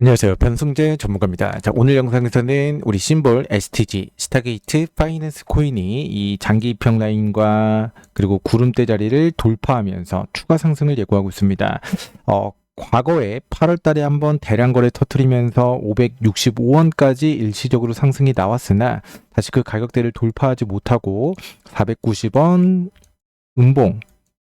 안녕하세요. 변승재 전문가입니다. 자, 오늘 영상에서는 우리 심볼 STG, 스타게이트 파이낸스 코인이 이 장기 입형 라인과 그리고 구름대 자리를 돌파하면서 추가 상승을 예고하고 있습니다. 어, 과거에 8월 달에 한번 대량 거래 터트리면서 565원까지 일시적으로 상승이 나왔으나 다시 그 가격대를 돌파하지 못하고 490원 음봉,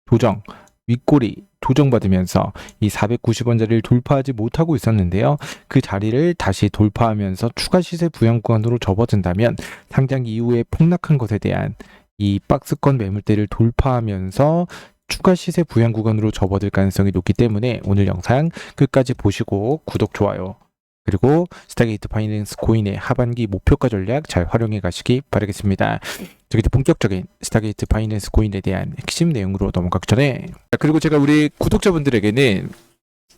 조정, 윗꼬리 조정받으면서 이 490원 자리를 돌파하지 못하고 있었는데요. 그 자리를 다시 돌파하면서 추가 시세 부양 구간으로 접어든다면 상장 이후에 폭락한 것에 대한 이 박스권 매물대를 돌파하면서 추가 시세 부양 구간으로 접어들 가능성이 높기 때문에 오늘 영상 끝까지 보시고 구독, 좋아요 그리고 스타게이트 파이낸스 코인의 하반기 목표가 전략 잘 활용해 가시기 바라겠습니다. 자, 이제 본격적인 스타게이트 파이낸스 코인에 대한 핵심 내용으로 넘어가기 전에 자, 그리고 제가 우리 구독자분들에게는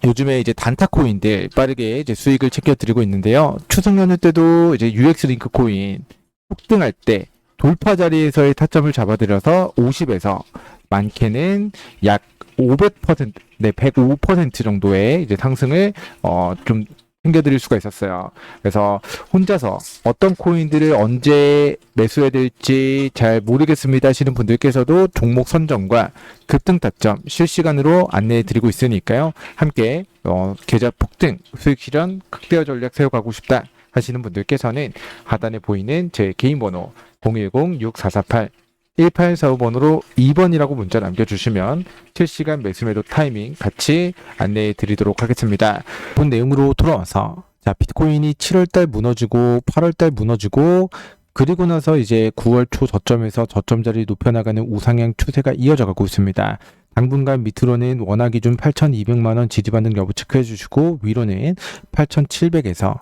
요즘에 이제 단타 코인들 빠르게 이제 수익을 챙겨 드리고 있는데요. 추석 연휴 때도 이제 UX 링크 코인 폭등할 때 돌파 자리에서의 타점을 잡아들여서 50에서 많게는 약 500%, 네, 105% 정도의 이제 상승을 어, 좀 챙겨드릴 수가 있었어요. 그래서 혼자서 어떤 코인들을 언제 매수해야 될지 잘 모르겠습니다 하시는 분들께서도 종목 선정과 급등 타점 실시간으로 안내해 드리고 있으니까요. 함께 어, 계좌 폭등 수익 실현 극대화 전략 세워가고 싶다 하시는 분들께서는 하단에 보이는 제 개인 번호 010-6448 1845번으로 2번이라고 문자 남겨주시면 실시간 매수매도 타이밍 같이 안내해 드리도록 하겠습니다. 본 내용으로 돌아와서 자 비트코인이 7월달 무너지고 8월달 무너지고 그리고 나서 이제 9월 초 저점에서 저점 자리 높여나가는 우상향 추세가 이어져 가고 있습니다. 당분간 밑으로는 원화 기준 8,200만 원 지지받는 여부 체크해 주시고 위로는 8,700에서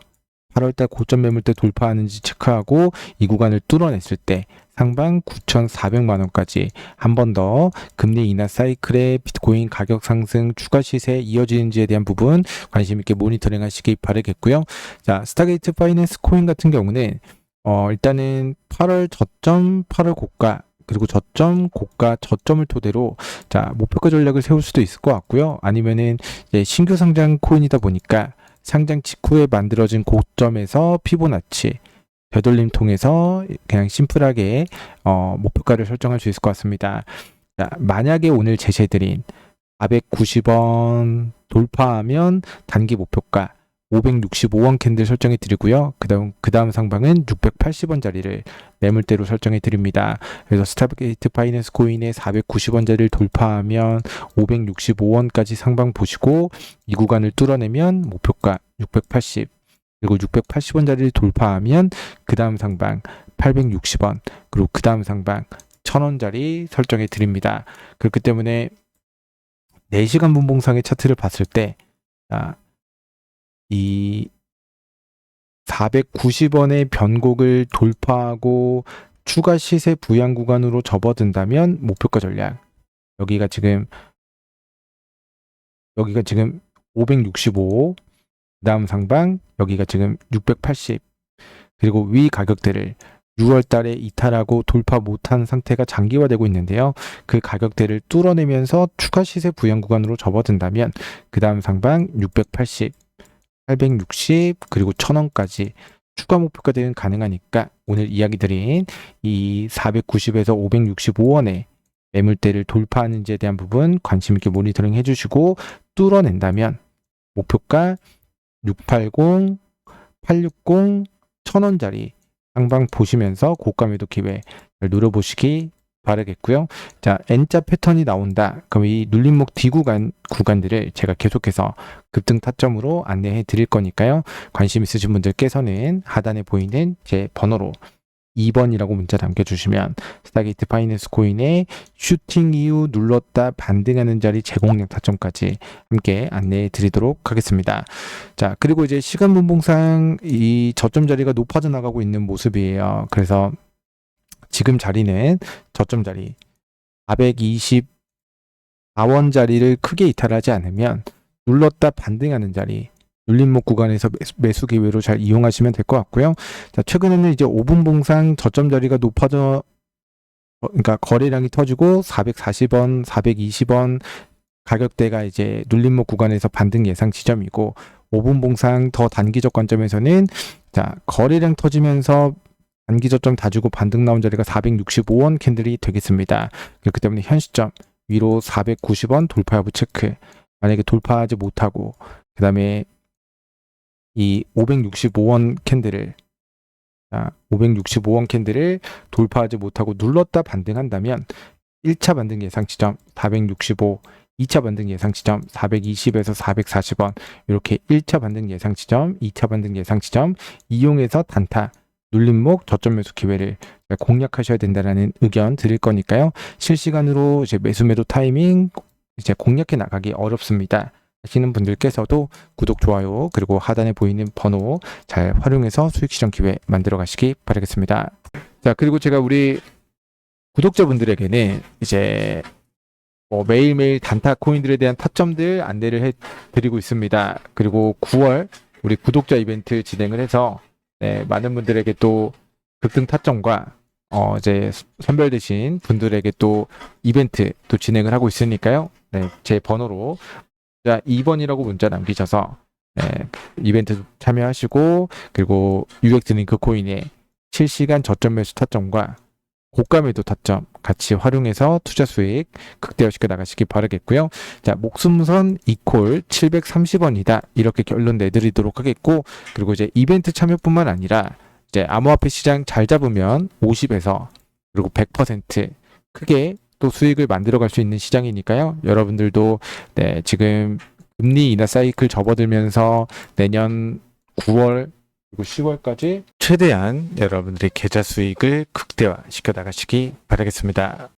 8월달 고점 매물대 돌파하는지 체크하고 이 구간을 뚫어냈을 때 상방 9,400만 원까지 한 번 더 금리 인하 사이클의 비트코인 가격 상승 추가 시세 이어지는지에 대한 부분 관심 있게 모니터링 하시기 바라겠고요. 자, 스타게이트 파이낸스 코인 같은 경우는 어, 일단은 8월 저점, 8월 고가 그리고 저점, 고가, 저점을 토대로 자, 목표가 전략을 세울 수도 있을 것 같고요. 아니면은 신규 상장 코인이다 보니까 상장 직후에 만들어진 고점에서 피보나치 되돌림 통해서 그냥 심플하게 어, 목표가를 설정할 수 있을 것 같습니다. 자, 만약에 오늘 제시해드린 490원 돌파하면 단기 목표가 565원 캔들 설정해 드리고요. 그 다음 그 다음 상방은 680원 자리를 매물대로 설정해 드립니다. 그래서 스타게이트 파이낸스 코인의 490원 자리를 돌파하면 565원까지 상방 보시고 이 구간을 뚫어내면 목표가 680 그리고 680원 자리를 돌파하면 그 다음 상방 860원 그리고 그 다음 상방 1000원짜리 설정해 드립니다. 그렇기 때문에 4시간 분봉상의 차트를 봤을 때 아, 이 490원의 변곡을 돌파하고 추가 시세 부양 구간으로 접어든다면 목표가 전략. 여기가 지금 여기가 지금 565 그다음 상방 여기가 지금 680 그리고 위 가격대를 6월 달에 이탈하고 돌파 못한 상태가 장기화되고 있는데요. 그 가격대를 뚫어내면서 추가 시세 부양 구간으로 접어든다면 그 다음 상방 680, 860 그리고 1000원까지 추가 목표가 되는 가능하니까 오늘 이야기 드린 이 490에서 565원의 매물대를 돌파하는지에 대한 부분 관심 있게 모니터링 해주시고 뚫어낸다면 목표가 680, 860, 1000원짜리 상방 보시면서 고가 매도 기회 누려보시기 바라겠고요. 자, N자 패턴이 나온다. 그럼 이 눌림목 D 구간 구간들을 제가 계속해서 급등 타점으로 안내해 드릴 거니까요. 관심 있으신 분들께서는 하단에 보이는 제 번호로 2번이라고 문자 남겨주시면 스타게이트 파이낸스 코인의 슈팅 이후 눌렀다 반등하는 자리 제공량 타점까지 함께 안내해 드리도록 하겠습니다. 자, 그리고 이제 시간 분봉상 이 저점 자리가 높아져 나가고 있는 모습이에요. 그래서 지금 자리는 저점 자리 424원 자리를 크게 이탈하지 않으면 눌렀다 반등하는 자리 눌림목 구간에서 매수, 기회로 잘 이용하시면 될 것 같고요. 자, 최근에는 이제 5분 봉상 저점 자리가 높아져 어, 그러니까 거래량이 터지고 440원, 420원 가격대가 이제 눌림목 구간에서 반등 예상 지점이고 5분 봉상 더 단기적 관점에서는 자, 거래량 터지면서 단기 저점 다주고 반등 나온 자리가 465원 캔들이 되겠습니다. 그렇기 때문에 현 시점 위로 490원 돌파 여부 체크. 만약에 돌파하지 못하고 그 다음에 이 565원 캔들을 자, 565원 캔들을 돌파하지 못하고 눌렀다 반등한다면 1차 반등 예상 지점 465, 2차 반등 예상 지점 420에서 440원 이렇게 1차 반등 예상 지점, 2차 반등 예상 지점 이용해서 단타 눌림목 저점 매수 기회를 공략하셔야 된다라는 의견 드릴 거니까요. 실시간으로 이제 매수 매도 타이밍 이제 공략해 나가기 어렵습니다. 하시는 분들께서도 구독, 좋아요, 그리고 하단에 보이는 번호 잘 활용해서 수익 실현 기회 만들어 가시기 바라겠습니다. 자, 그리고 제가 우리 구독자분들에게는 이제 뭐 매일매일 단타 코인들에 대한 타점들 안내를 해 드리고 있습니다. 그리고 9월 우리 구독자 이벤트 진행을 해서 네, 많은 분들에게 또 급등 타점과 어 이제 선별되신 분들에게 또 이벤트 또 진행을 하고 있으니까요. 네, 제 번호로 자 2번이라고 문자 남기셔서 네, 이벤트 참여하시고 그리고 UX 링크 코인의 실시간 저점 매수 타점과 고가 매도 타점 같이 활용해서 투자 수익 극대화시켜 나가시기 바라겠고요. 자, 목숨선 이콜 730원이다. 이렇게 결론 내드리도록 하겠고, 그리고 이제 이벤트 참여뿐만 아니라 이제 암호화폐 시장 잘 잡으면 50에서 그리고 100% 크게 또 수익을 만들어 갈 수 있는 시장이니까요. 여러분들도 네, 지금 금리 인하 사이클 접어들면서 내년 9월 그리고 10월까지 최대한 여러분들의 계좌 수익을 극대화 시켜 나가시기 바라겠습니다.